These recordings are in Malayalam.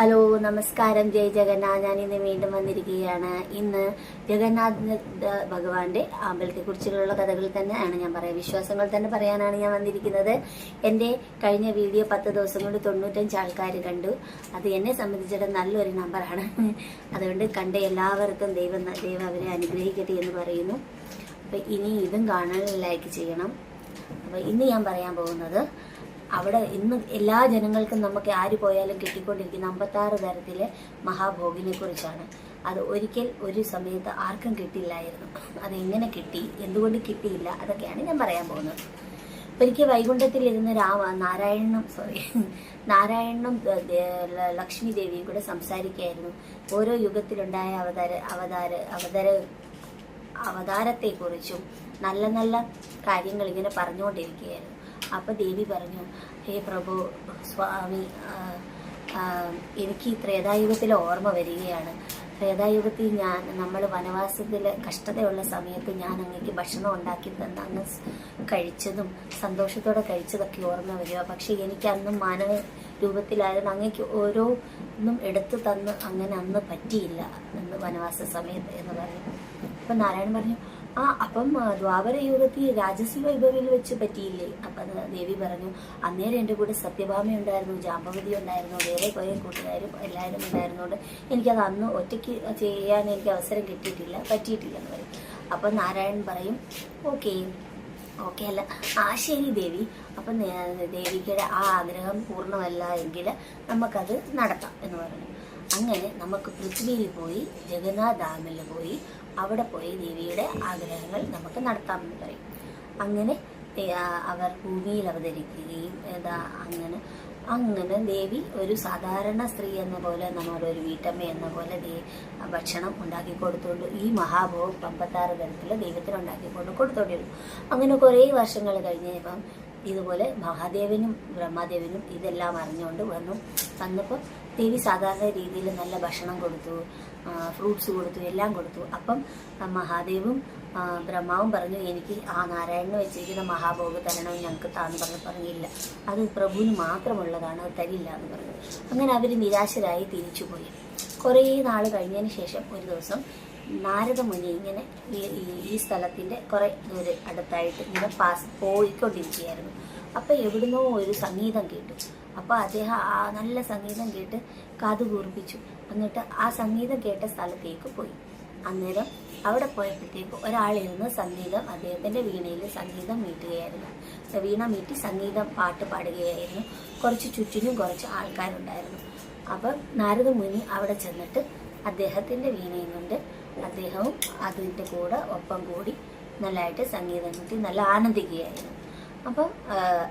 ഹലോ നമസ്കാരം. ജയ ജഗന്നാഥ്. ഞാൻ ഇന്ന് വീണ്ടും വന്നിരിക്കുകയാണ്. ഇന്ന് ജഗന്നാഥ് ഭഗവാന്റെ അമ്പലത്തെ കുറിച്ചുള്ള കഥകൾ തന്നെയാണ് ഞാൻ പറയാം വിശ്വാസങ്ങൾ തന്നെ പറയാനാണ് ഞാൻ വന്നിരിക്കുന്നത്. എന്റെ കഴിഞ്ഞ വീഡിയോ പത്ത് ദിവസം കൊണ്ട് തൊണ്ണൂറ്റഞ്ച് ആൾക്കാർ കണ്ടു. അത് എന്നെ സംബന്ധിച്ചിടത്തോളം നല്ലൊരു നമ്പറാണ്. അതുകൊണ്ട് കണ്ട എല്ലാവർക്കും ദൈവം ദൈവം അവരെ അനുഗ്രഹിക്കട്ടെ എന്ന് പറയുന്നു. അപ്പം ഇനി ഇതും കാണാൻ ലൈക്ക് ചെയ്യണം. അപ്പം ഇന്ന് ഞാൻ പറയാൻ പോകുന്നത് അവിടെ ഇന്ന് എല്ലാ ജനങ്ങൾക്കും നമുക്ക് ആര് പോയാലും കിട്ടിക്കൊണ്ടിരിക്കുന്ന അമ്പത്താറ് തരത്തിലെ മഹാഭോഗിനെ കുറിച്ചാണ്. അത് ഒരിക്കൽ ഒരു സമയത്ത് ആർക്കും കിട്ടിയില്ലായിരുന്നു അതെങ്ങനെ കിട്ടി? എന്തുകൊണ്ട് കിട്ടിയില്ല? അതൊക്കെയാണ് ഞാൻ പറയാൻ പോകുന്നത്. ഒരിക്കൽ വൈകുണ്ഠത്തിൽ ഇരുന്ന് രാമ നാരായണനും സോറി നാരായണനും ലക്ഷ്മി ദേവിയും കൂടെ സംസാരിക്കുകയായിരുന്നു. ഓരോ യുഗത്തിലുണ്ടായ അവതാര അവതാര അവതാര അവതാരത്തെക്കുറിച്ചും നല്ല നല്ല കാര്യങ്ങൾ ഇങ്ങനെ പറഞ്ഞുകൊണ്ടിരിക്കുകയായിരുന്നു. അപ്പൊ ദേവി പറഞ്ഞു ഹേ പ്രഭു സ്വാമി എനിക്ക് ത്രേതായുഗത്തിൽ ഓർമ്മ വരികയാണ്. ത്രേതായുഗത്തിൽ ഞാൻ നമ്മൾ വനവാസത്തിൽ കഷ്ടതയുള്ള സമയത്ത് ഞാൻ അങ്ങേക്ക് ഭക്ഷണം ഉണ്ടാക്കി തന്ന അങ്ങ് കഴിച്ചതും സന്തോഷത്തോടെ കഴിച്ചതൊക്കെ ഓർമ്മ വരിക. പക്ഷെ എനിക്ക് അന്നും മാനവ രൂപത്തിലായിരുന്നു. അങ്ങേക്ക് ഓരോ ഒന്നും എടുത്തു തന്ന് അങ്ങനെ അന്ന് പറ്റിയില്ല എന്ന് വനവാസ സമയത്ത് എന്ന് പറഞ്ഞു. അപ്പൊ നാരായണൻ പറഞ്ഞു ആ അപ്പം ദ്വാപര യുഗത്തിൽ രാജസി വൈഭവിൽ വെച്ച് പറ്റിയില്ലേ? അപ്പൊ ദേവി പറഞ്ഞു അന്നേരം എന്റെ കൂടെ സത്യഭാമ ഉണ്ടായിരുന്നു ജാമ്പവതി ഉണ്ടായിരുന്നു വേറെ കുറേ കൂട്ടുകാരും എല്ലാവരും ഉണ്ടായിരുന്നോണ്ട് എനിക്കത് അന്ന് ഒറ്റയ്ക്ക് ചെയ്യാൻ എനിക്ക് അവസരം കിട്ടിയിട്ടില്ല പറ്റിയിട്ടില്ല എന്ന് പറയും. അപ്പൊ നാരായണൻ പറയും ഓക്കെ ഓക്കെ അല്ല ആ ശരി ദേവി. അപ്പം ദേവിക്കയുടെ ആ ആഗ്രഹം പൂർണമല്ല എങ്കിൽ നമുക്കത് നടത്താം എന്ന് പറഞ്ഞു. അങ്ങനെ നമുക്ക് പൃഥ്വിയിൽ പോയി ജഗന്നാഥ് ഡാമിൽ പോയി അവിടെ പോയി ദേവിയുടെ ആഗ്രഹങ്ങൾ നമുക്ക് നടത്താമെന്ന് പറയും. അങ്ങനെ അവർ ഭൂമിയിൽ അവതരിക്കുകയും ഏതാ അങ്ങനെ അങ്ങനെ ദേവി ഒരു സാധാരണ സ്ത്രീ എന്ന പോലെ ഒരു വീട്ടമ്മ എന്ന പോലെ ദേ ഭക്ഷണം ഉണ്ടാക്കി കൊടുത്തുകൊണ്ട് ഈ മഹാഭോഗം പമ്പത്താറ് തരത്തിൽ ദൈവത്തിന് ഉണ്ടാക്കിക്കൊണ്ട് കൊടുത്തോണ്ടിരുന്നു. അങ്ങനെ കുറേ വർഷങ്ങൾ കഴിഞ്ഞപ്പം ഇതുപോലെ മഹാദേവനും ബ്രഹ്മാദേവനും ഇതെല്ലാം അറിഞ്ഞുകൊണ്ട് വന്നു. വന്നപ്പോൾ ദേവി സാധാരണ രീതിയിൽ നല്ല ഭക്ഷണം കൊടുത്തു. ഫ്രൂട്ട്സ് കൊടുത്തു എല്ലാം കൊടുത്തു. അപ്പം മഹാദേവും ബ്രഹ്മാവും പറഞ്ഞു എനിക്ക് ആ നാരായണന് വെച്ചിരിക്കുന്ന മഹാഭോഗ തരണം ഞങ്ങൾക്ക് താന്ന് പറഞ്ഞു. പറഞ്ഞില്ല. അത് പ്രഭുവിന് മാത്രമുള്ളതാണ് അത് തരില്ല എന്ന് പറഞ്ഞു. അങ്ങനെ അവർ നിരാശരായി തിരിച്ചുപോയി. കുറേ നാൾ കഴിഞ്ഞതിന് ശേഷം ഒരു ദിവസം നാരദമുനി ഇങ്ങനെ ഈ- സ്ഥലത്തിന്റെ കുറെ ദൂരെ അടുത്തായിട്ട് ഇങ്ങനെ പാസ് പോയിക്കൊണ്ടിരിക്കുകയായിരുന്നു. അപ്പോൾ എവിടുന്നോ ഒരു സംഗീതം കേട്ടു. അപ്പൊ അദ്ദേഹം ആ നല്ല സംഗീതം കേട്ട് കഥ കൂർപ്പിച്ചു. എന്നിട്ട് ആ സംഗീതം കേട്ട സ്ഥലത്തേക്ക് പോയി. അന്നേരം അവിടെ പോയപ്പോഴത്തേക്ക് ഒരാളിരുന്ന് സംഗീതം അദ്ദേഹത്തിന്റെ വീണയിൽ സംഗീതം മീട്ടുകയായിരുന്നു വീണ മീട്ടി സംഗീതം പാട്ട് പാടുകയായിരുന്നു. കുറച്ച് ചുറ്റിനും കുറച്ച് ആൾക്കാരുണ്ടായിരുന്നു. അപ്പം നാരദ മുനി അവിടെ ചെന്നിട്ട് അദ്ദേഹത്തിന്റെ വീണയും കൊണ്ട് അദ്ദേഹവും അതിന്റെ കൂടെ ഒപ്പം കൂടി നല്ലതായിട്ട് സംഗീതം കിട്ടി നല്ല ആനന്ദിക്കുകയായിരുന്നു. അപ്പം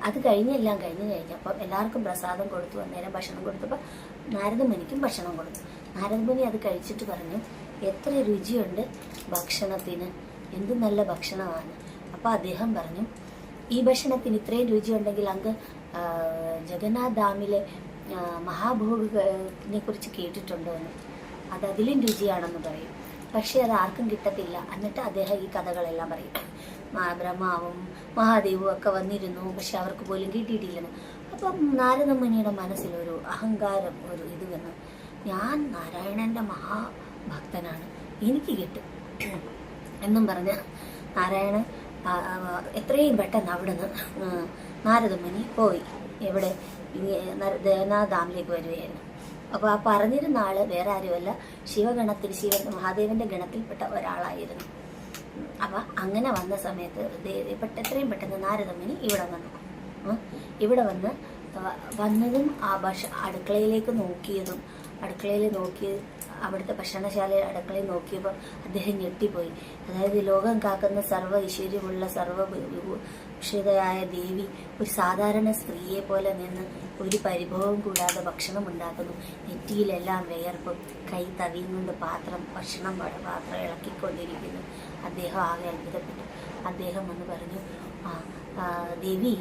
അത് കഴിഞ്ഞെല്ലാം കഴിഞ്ഞ് കഴിഞ്ഞപ്പോൾ എല്ലാവർക്കും പ്രസാദം കൊടുത്തു അന്നേരം ഭക്ഷണം കൊടുത്തപ്പോൾ നാരദമുനിക്കും ഭക്ഷണം കൊടുത്തു. നാരദമുനി അത് കഴിച്ചിട്ട് പറഞ്ഞു എത്ര രുചിയുണ്ട് ഭക്ഷണത്തിന്. എന്ത് നല്ല ഭക്ഷണമാണ്. അപ്പോൾ അദ്ദേഹം പറഞ്ഞു ഈ ഭക്ഷണത്തിന് ഇത്രയും രുചിയുണ്ടെങ്കിൽ അങ്ങ് ജഗന്നാഥ് ഡാമിലെ മഹാഭോഗിനെ കുറിച്ച് കേട്ടിട്ടുണ്ടോ എന്ന്. അത് അതിലും രുചിയാണെന്ന് പറയും. പക്ഷെ അത് ആർക്കും കിട്ടത്തില്ല. എന്നിട്ട് അദ്ദേഹം ഈ കഥകളെല്ലാം പറയും. ബ്രഹ്മാവും മഹാദേവും ഒക്കെ വന്നിരുന്നു പക്ഷെ അവർക്ക് പോലും കിട്ടിയിട്ടില്ലെന്ന്. അപ്പം നാരദമുനിയുടെ മനസ്സിലൊരു അഹങ്കാരം ഒരു ഇത് വന്നു. ഞാൻ നാരായണന്റെ മഹാഭക്തനാണ്. എനിക്ക് കിട്ടും. എന്നും പറഞ്ഞ് നാരായണൻ എത്രയും പെട്ടെന്ന് അവിടുന്ന് നാരദമുനി പോയി. എവിടെ? ദേവനാഥ് ഡാമിലേക്ക് വരികയായിരുന്നു. അപ്പോൾ ആ പറഞ്ഞിരുന്ന ആൾ വേറെ ആരുമല്ല. ശിവഗണത്തിൽ ശിവ മഹാദേവന്റെ ഗണത്തിൽപ്പെട്ട ഒരാളായിരുന്നു. അപ്പൊ അങ്ങനെ വന്ന സമയത്ത് പെട്ട എത്രയും പെട്ടെന്ന് നാരദമ്മിനി ഇവിടെ വന്നു. ഇവിടെ വന്ന് വന്നതും ആ ഭക്ഷ അടുക്കളയിലേക്ക് നോക്കിയതും അടുക്കളയിൽ നോക്കി അവിടുത്തെ ഭക്ഷണശാല അടുക്കളയിൽ നോക്കിയപ്പോൾ അദ്ദേഹം ഞെട്ടിപ്പോയി. അതായത് ലോകം കാക്കുന്ന സർവ ഐശ്വര്യമുള്ള സർവ ഭക്ഷിതയായ ദേവി ഒരു സാധാരണ സ്ത്രീയെ പോലെ നിന്ന് ഒരു പരിഭവം കൂടാതെ ഭക്ഷണം ഉണ്ടാക്കുന്നു. നെറ്റിയിലെല്ലാം വിയർപ്പും കൈ തവിയുന്നുണ്ട് പാത്രം ഭക്ഷണം പാത്രം ഇളക്കിക്കൊണ്ടിരിക്കുന്നു. അദ്ദേഹം ആകെ അത്ഭുതപ്പെട്ടു. അദ്ദേഹം ഒന്ന് പറഞ്ഞു ആ ദേവി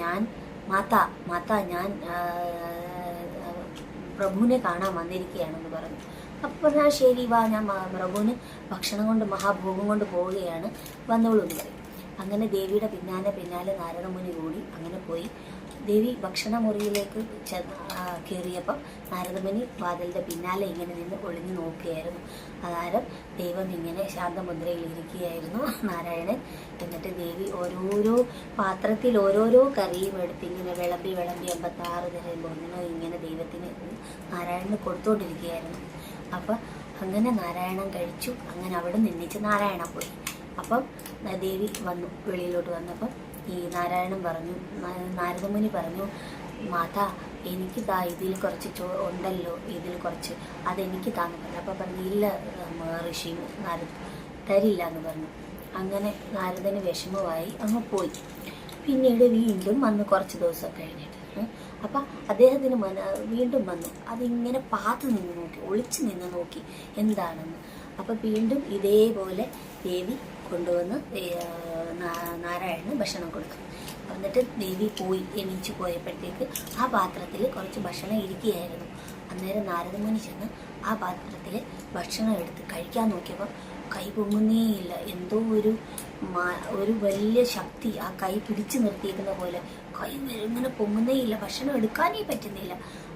ഞാൻ മാത മാത ഞാൻ പ്രഭുവിനെ കാണാൻ വന്നിരിക്കുകയാണെന്ന് പറഞ്ഞു. അപ്പോൾ "ആ, ശരി വാ ഞാൻ പ്രഭുവിന് ഭക്ഷണം കൊണ്ട് മഹാഭോഗം കൊണ്ട് പോവുകയാണ്. വന്നോളൂ എന്ന് പറയും അങ്ങനെ ദേവിയുടെ പിന്നാലെ പിന്നാലെ നാരദമുനി കൂടി അങ്ങനെ പോയി. ദേവി ഭക്ഷണമുറിയിലേക്ക് കയറിയപ്പം നാരദമുനി വാതിലിന്റെ പിന്നാലെ ഇങ്ങനെ നിന്ന് ഒളിഞ്ഞു നോക്കുകയായിരുന്നു. അതാരം ദൈവം ഇങ്ങനെ ശാന്തമുദ്രയിൽ ഇരിക്കുകയായിരുന്നു നാരായണൻ. എന്നിട്ട് ദേവി ഓരോരോ പാത്രത്തിൽ ഓരോരോ കറിയും എടുത്ത് ഇങ്ങനെ വിളമ്പി വിളമ്പി അമ്പത്താറ് തരം ഒന്നിനോ ഇങ്ങനെ ദൈവത്തിന് നാരായണന് കൊടുത്തുകൊണ്ടിരിക്കുകയായിരുന്നു അപ്പം അങ്ങനെ നാരായണൻ കഴിച്ചു. അങ്ങനെ അവിടെ നിന്നിച്ച് നാരായണ പോയി. അപ്പം ദേവി വന്നു വെളിയിലോട്ട് വന്നപ്പം ഈ നാരായണൻ പറഞ്ഞു നാരദമുനി പറഞ്ഞു മാതാ എനിക്ക് താ ഇതിൽ കുറച്ച് ചോ ഉണ്ടല്ലോ ഇതിൽ കുറച്ച്. അതെനിക്ക് താന്ന് പറഞ്ഞു അപ്പം പറഞ്ഞു ഇല്ല ഋഷി നാരദ തരില്ല എന്ന് പറഞ്ഞു. അങ്ങനെ നാരദന് വിഷമമായി അങ്ങ് പോയി. പിന്നീട് വീണ്ടും വന്ന് കുറച്ച് ദിവസം കഴിഞ്ഞിട്ട്. അപ്പം അദ്ദേഹത്തിന് മന വീണ്ടും വന്നു. അതിങ്ങനെ പാത്ത് നിന്ന് നോക്കി ഒളിച്ചു നിന്ന് നോക്കി എന്താണെന്ന്. അപ്പം വീണ്ടും ഇതേപോലെ ദേവി കൊണ്ടുവന്ന് നാരായണന് ഭക്ഷണം കൊടുക്കും എന്നിട്ട് ദേവി പോയി എണീച്ചു പോയപ്പോഴത്തേക്ക് ആ പാത്രത്തിൽ കുറച്ച് ഭക്ഷണം ഇരിക്കുകയായിരുന്നു. അന്നേരം നാരദമുനി ചെന്ന് ആ പാത്രത്തിൽ ഭക്ഷണം എടുത്ത് കഴിക്കാൻ നോക്കിയപ്പോൾ കൈ പൊങ്ങുന്നേയില്ല എന്തോ ഒരു ഒരു വലിയ ശക്തി ആ കൈ പിടിച്ചു നിർത്തിയിരിക്കുന്ന പോലെ കൈ ഇങ്ങനെ പൊങ്ങുന്നേയില്ല ഭക്ഷണം എടുക്കാനേ പറ്റുന്നില്ല.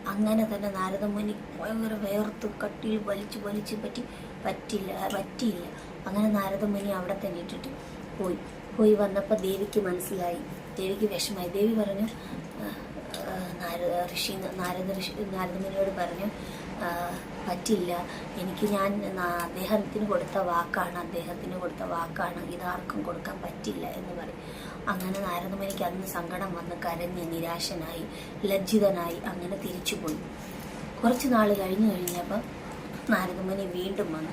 അങ്ങനെ തന്നെ നാരദ മുനി ഭയങ്കര വേർത്ത് കട്ടിയിൽ വലിച്ചു വലിച്ചു പറ്റി പറ്റില്ല പറ്റിയില്ല. അങ്ങനെ നാരദ മുനി അവിടെ തന്നെ ഇട്ടിട്ട് പോയി. പോയി വന്നപ്പോൾ ദേവിക്ക് മനസ്സിലായി. ദേവിക്ക് വിഷമായി ദേവി പറഞ്ഞു നാരദ ഋഷി നാരദ ഋഷി നാരദ നാരദമുനിയോട് പറഞ്ഞു "ആ, പറ്റില്ല. എനിക്ക് ഞാൻ അദ്ദേഹത്തിന് കൊടുത്ത വാക്കാണ് അദ്ദേഹത്തിന് കൊടുത്ത വാക്കാണ് ഇതാർക്കും കൊടുക്കാൻ പറ്റില്ല എന്ന് പറയും. അങ്ങനെ നാരദമുനിക്ക് അന്ന് സങ്കടം വന്ന് കരഞ്ഞ് നിരാശനായി ലജ്ജിതനായി അങ്ങനെ തിരിച്ചുപോയി കുറച്ച് നാൾ കഴിഞ്ഞു കഴിഞ്ഞപ്പം നാരദമുനി വീണ്ടും വന്നു.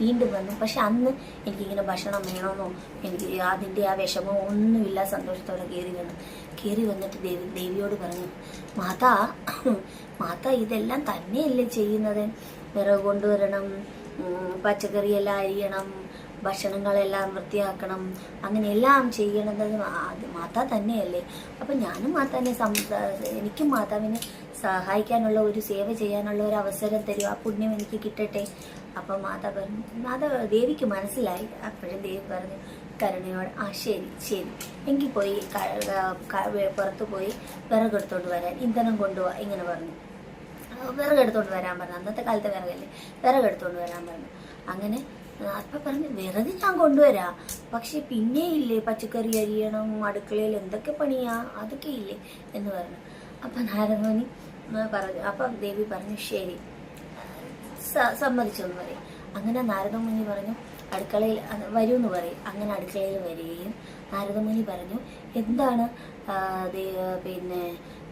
വീണ്ടും വന്നു. പക്ഷെ അന്ന് എനിക്കിങ്ങനെ ഭക്ഷണം വേണമെന്നോ എനിക്ക് അതിന്റെ ആ വിഷമോ ഒന്നുമില്ല സന്തോഷത്തോടെ കയറി വന്നു. കയറി വന്നിട്ട് ദേവി ദേവിയോട് പറഞ്ഞു മാതാ മാതാ ഇതെല്ലാം തന്നെയല്ലേ ചെയ്യുന്നത്? വിറക് കൊണ്ടുവരണം പച്ചക്കറിയെല്ലാം അരിയണം ഭക്ഷണങ്ങളെല്ലാം വൃത്തിയാക്കണം അങ്ങനെയെല്ലാം ചെയ്യണത് മാതാ തന്നെയല്ലേ? അപ്പം ഞാനും മാതാവിനെ എനിക്കും മാതാവിനെ സഹായിക്കാനുള്ള ഒരു സേവ ചെയ്യാനുള്ള ഒരു അവസരം തരും. ആ പുണ്യം എനിക്ക് കിട്ടട്ടെ? അപ്പം മാതാ പറഞ്ഞു മാതാ ദേവിക്ക് മനസ്സിലായി. അപ്പോഴും ദേവി പറഞ്ഞു കരുണയോട് ആ ശരി. ശരി എങ്കിൽ പോയി പുറത്ത് പോയി വിറകെടുത്തോണ്ട് വരാൻ ഇന്ധനം കൊണ്ടുപോവാ ഇങ്ങനെ പറഞ്ഞു. വിറകെടുത്തോണ്ട് വരാൻ പറഞ്ഞു. അന്നത്തെ കാലത്തെ വിറകല്ലേ? വിറകെടുത്തോണ്ട് വരാൻ പറഞ്ഞു. അങ്ങനെ അപ്പൊ പറഞ്ഞു വിറക് ഞാൻ കൊണ്ടുവരാം. പക്ഷെ പിന്നെ ഇല്ലേ പച്ചക്കറി അരിയണം അടുക്കളയിൽ എന്തൊക്കെ പണിയാ? അതൊക്കെ ഇല്ലേ? എന്ന് പറഞ്ഞു. അപ്പൊ നാരദമുനി പറഞ്ഞു. അപ്പൊ ദേവി പറഞ്ഞു ശരി. സമ്മതിച്ചു എന്ന് പറയും. അങ്ങനെ നാരദമുനി പറഞ്ഞു അടുക്കളയിൽ വരൂ എന്ന് പറയും. അങ്ങനെ അടുക്കളയിൽ വരികയും നാരദമുനി പറഞ്ഞു എന്താണ് പിന്നെ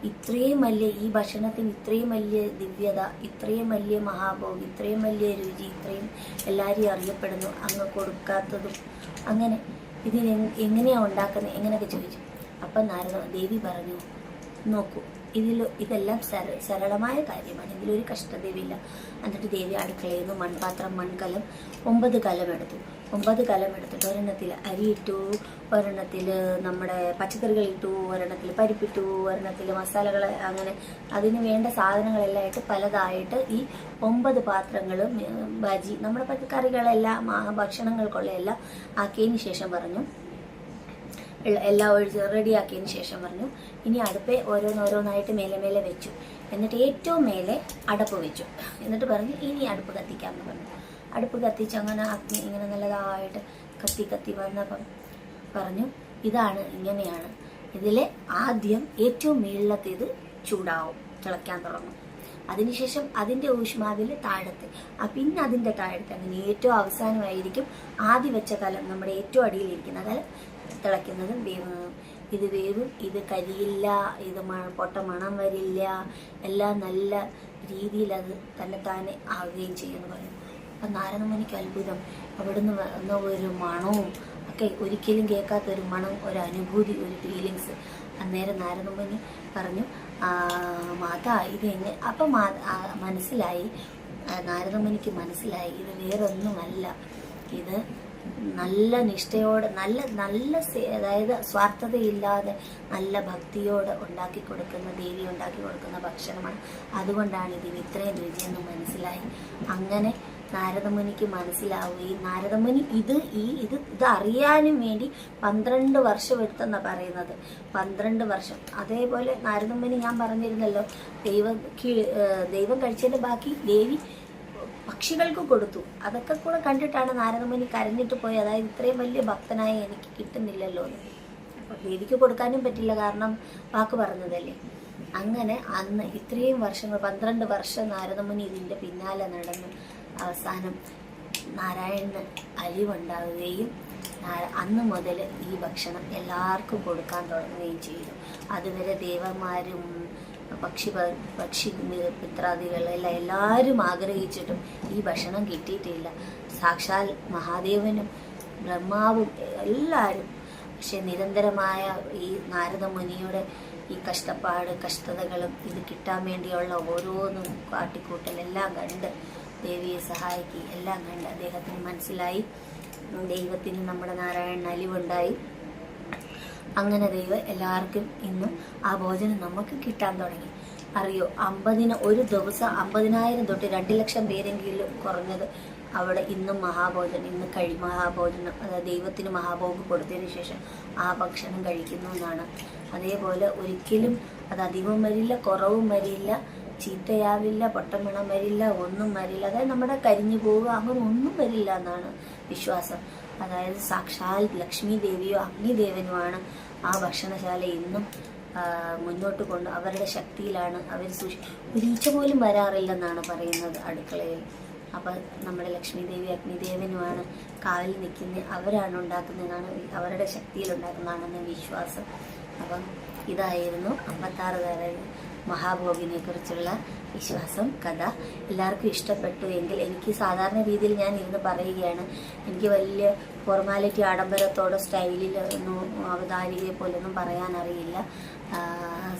ഇത്രയും വലിയ ഈ ഭക്ഷണത്തിന് ഇത്രയും വലിയ ദിവ്യത ഇത്രയും വലിയ മഹാഭോഗം ഇത്രയും വലിയ രുചി ഇത്രയും എല്ലാവരെയും അറിയപ്പെടുന്നു അങ്ങ് കൊടുക്കാത്തതും അങ്ങനെ ഇതിനെ എങ്ങനെയാണ് ഉണ്ടാക്കുന്നത്? എങ്ങനെയൊക്കെ ചോദിച്ചു. അപ്പം നാരദ ദേവി പറഞ്ഞു നോക്കൂ ഇതിൽ ഇതെല്ലാം സര സരളമായ കാര്യമാണ്. ഇതിലൊരു കഷ്ടതയുമില്ല. എന്നിട്ട് ദേവി അടുക്കളയിൽ നിന്ന് മൺപാത്രം മൺകലം ഒമ്പത് കലം എടുത്തു. ഒമ്പത് കലം എടുത്തിട്ട് ഒരെണ്ണത്തിൽ അരിയിട്ടു ഒരെണ്ണത്തിൽ നമ്മുടെ പച്ചക്കറികൾ ഇട്ടു ഒരെണ്ണത്തിൽ പരിപ്പിട്ടു ഒരെണ്ണത്തിൽ മസാലകൾ അങ്ങനെ അതിന് വേണ്ട സാധനങ്ങളെല്ലാം ആയിട്ട് പലതായിട്ട് ഈ ഒമ്പത് പാത്രങ്ങളും ബാജി നമ്മുടെ പച്ചക്കറികളെല്ലാം ഭക്ഷണങ്ങൾക്കുള്ള എല്ലാം ആക്കിയതിന് ശേഷം പറഞ്ഞു. എല്ലാം ഒഴിച്ച് റെഡിയാക്കിയതിന് ശേഷം പറഞ്ഞു ഇനി അടുപ്പേ ഓരോന്നോരോന്നായിട്ട് മേലെ മേലെ വെച്ചു. എന്നിട്ട് ഏറ്റവും മേലെ അടപ്പ് വെച്ചു. എന്നിട്ട് പറഞ്ഞു ഇനി അടുപ്പ് കത്തിക്കാമെന്ന് പറഞ്ഞു. അടുപ്പ് കത്തിച്ച് അങ്ങനെ അഗ്നി ഇങ്ങനെ നല്ലതായിട്ട് കത്തി കത്തി വന്നപ്പം പറഞ്ഞു ഇതാണ് ഇങ്ങനെയാണ്. ഇതിൽ ആദ്യം ഏറ്റവും മേളിലത്തേത് ചൂടാവും തിളയ്ക്കാൻ തുടങ്ങും. അതിനുശേഷം അതിന്റെ ഊഷ്മാവിൽ താഴത്ത്. പിന്നെ അതിന്റെ താഴത്ത് അങ്ങനെ ഏറ്റവും അവസാനമായിരിക്കും ആദ്യം വെച്ച കലം നമ്മുടെ ഏറ്റവും അടിയിലിരിക്കുന്ന കലം തിളയ്ക്കുന്നതും വേവുന്നതും ഇത് വേവും ഇത് കരിയില്ല ഇത് പൊട്ട മണം വരില്ല. എല്ലാം നല്ല രീതിയിൽ അത് തന്നെത്താനെ ആവുകയും ചെയ്യുമെന്ന് പറയും. അപ്പം നാരദമുനിക്ക് അത്ഭുതം. അവിടുന്ന് വന്ന ഒരു മണവും ഒക്കെ ഒരിക്കലും കേൾക്കാത്ത ഒരു മണം ഒരു അനുഭൂതി ഒരു ഫീലിങ്സ് അന്നേരം നാരദമുനി പറഞ്ഞു "ആ, മാതാ ഇത് എങ്ങനെ അപ്പം മനസ്സിലായി. നാരദമുനിക്ക് മനസ്സിലായി. ഇത് വേറൊന്നുമല്ല. ഇത് നല്ല നിഷ്ഠയോടെ നല്ല നല്ല അതായത് സ്വാർത്ഥതയില്ലാതെ നല്ല ഭക്തിയോടെ ഉണ്ടാക്കി കൊടുക്കുന്ന ദേവി ഉണ്ടാക്കി കൊടുക്കുന്ന ഭക്ഷണമാണ്. അതുകൊണ്ടാണ് ഇതിന് ഇത്രയും രുചിയെന്ന് മനസ്സിലായി. അങ്ങനെ നാരദമുനിക്ക് മനസ്സിലാവുകയും നാരദമുനി ഇത് ഈ ഇത് ഇത് അറിയാനും വേണ്ടി പന്ത്രണ്ട് വർഷം എടുത്തെന്നാണ് പറയുന്നത്. പന്ത്രണ്ട് വർഷം. അതേപോലെ നാരദമുനി ഞാൻ പറഞ്ഞിരുന്നല്ലോ ദൈവം ദൈവം കഴിച്ചതിന്റെ ബാക്കി ദേവി പക്ഷികൾക്ക് കൊടുത്തു. അതൊക്കെ കൂടെ കണ്ടിട്ടാണ് നാരദമുനി കരഞ്ഞിട്ട് പോയി അതായത് ഇത്രയും വലിയ ഭക്തനായ എനിക്ക് കിട്ടുന്നില്ലല്ലോ എന്ന്. അപ്പം ദേവിക്ക് കൊടുക്കാനും പറ്റില്ല കാരണം വാക്ക് പറഞ്ഞതല്ലേ. അങ്ങനെ അന്ന് ഇത്രയും വർഷങ്ങൾ പന്ത്രണ്ട് വർഷം നാരദമുനി ഇതിന്റെ പിന്നാലെ നടന്നു അവസാനം നാരായണന് അലിവുണ്ടാവുകയും അന്ന് മുതൽ ഈ ഭക്ഷണം എല്ലാവർക്കും കൊടുക്കാൻ തുടങ്ങുകയും ചെയ്തു. അതുവരെ ദേവന്മാരും പക്ഷി പക്ഷി എല്ലാം എല്ലാവരും ആഗ്രഹിച്ചിട്ടും ഈ ഭക്ഷണം കിട്ടിയിട്ടില്ല. സാക്ഷാൽ മഹാദേവനും ബ്രഹ്മാവും എല്ലാവരും പക്ഷെ നിരന്തരമായ ഈ നാരദ മുനിയുടെ ഈ കഷ്ടപ്പാട് കഷ്ടതകളും ഇത് കിട്ടാൻ വേണ്ടിയുള്ള ഓരോന്നും കാട്ടിക്കൂട്ടലെല്ലാം കണ്ട് ദേവിയെ സഹായിക്കുകയും എല്ലാം കണ്ട് അദ്ദേഹത്തിന് മനസ്സിലായി. ദൈവത്തിന് നമ്മുടെ നാരായണൻ അലിവുണ്ടായി. അങ്ങനെ ദൈവം എല്ലാവർക്കും ഇന്നും ആ ഭോജനം നമുക്ക് കിട്ടാൻ തുടങ്ങി. അറിയോ അമ്പതിന് ഒരു ദിവസം അമ്പതിനായിരം തൊട്ട് രണ്ട് ലക്ഷം പേരെങ്കിലും കുറഞ്ഞത് അവിടെ ഇന്നും മഹാഭോജനം ഇന്ന് കഴി മഹാഭോജനം അതായത് ദൈവത്തിന് മഹാഭോഗം കൊടുത്തതിന് ശേഷം ആ ഭക്ഷണം കഴിക്കുന്നു എന്നാണ്. അതേപോലെ ഒരിക്കലും അത് അധികവും വരില്ല കുറവും വരില്ല. ചീത്തയാവില്ല പൊട്ടമിണം വരില്ല ഒന്നും വരില്ല. അതായത് നമ്മുടെ കരിഞ്ഞു പോവുക അങ്ങനെ ഒന്നും വരില്ല എന്നാണ് വിശ്വാസം. അതായത് സാക്ഷാൽ ലക്ഷ്മി ദേവിയോ അഗ്നിദേവനുമാണ് ആ ഭക്ഷണശാല ഇന്നും മുന്നോട്ട് കൊണ്ട് അവരുടെ ശക്തിയിലാണ് അവർ സൂക്ഷി ഒരീച്ച പോലും വരാറില്ലെന്നാണ് പറയുന്നത് അടുക്കളയിൽ. അപ്പം നമ്മുടെ ലക്ഷ്മി ദേവി അഗ്നിദേവനുമാണ് കാവിൽ നിൽക്കുന്ന അവരാണ് ഉണ്ടാക്കുന്നതെന്നാണ് അവരുടെ ശക്തിയിൽ ഉണ്ടാക്കുന്നതാണെന്ന് വിശ്വാസം. അപ്പം ഇതായിരുന്നു അമ്പത്താറ് തര മഹാഭോഗിനെ കുറിച്ചുള്ള വിശ്വാസം കഥ എല്ലാവർക്കും ഇഷ്ടപ്പെട്ടു എങ്കിൽ എനിക്ക് സാധാരണ രീതിയിൽ ഞാൻ ഇരുന്ന് പറയുകയാണ്. എനിക്ക് വലിയ ഫോർമാലിറ്റി ആഡംബരത്തോടെ സ്റ്റൈലിൽ ഒന്നും അവതാരികയെ പോലൊന്നും പറയാനറിയില്ല.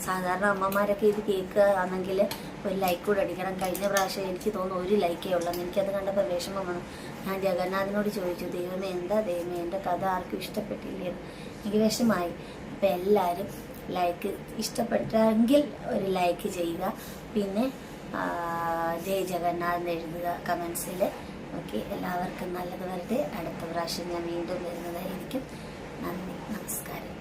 സാധാരണ അമ്മമാരൊക്കെ ഇത് കേൾക്കുകയാണെങ്കിൽ ഒരു ലൈക്ക് കൂടെ അടിക്കണം. കഴിഞ്ഞ പ്രാവശ്യം എനിക്ക് തോന്നുന്നു ഒരു ലൈക്കേ ഉള്ളൂ. എനിക്കത് കണ്ടപ്പോൾ വിഷമം വന്നു. ഞാൻ ജഗന്നാഥിനോട് ചോദിച്ചു ദൈവമേ എന്താ ദൈവമേ എന്റെ കഥ ആർക്കും ഇഷ്ടപ്പെട്ടില്ലേ എനിക്ക് വിഷമായി അപ്പം എല്ലാവരും ലൈക്ക് ഇഷ്ടപ്പെട്ടെങ്കിൽ ഒരു ലൈക്ക് ചെയ്യുക. പിന്നെ ജയ് ജഗന്നാഥ് എഴുതുക കമൻസിൽ ഓക്കെ എല്ലാവർക്കും നല്ലത് വരട്ടെ. അടുത്ത പ്രാവശ്യം ഞാൻ വീണ്ടും വരുന്നതായിരിക്കും. നന്ദി നമസ്കാരം.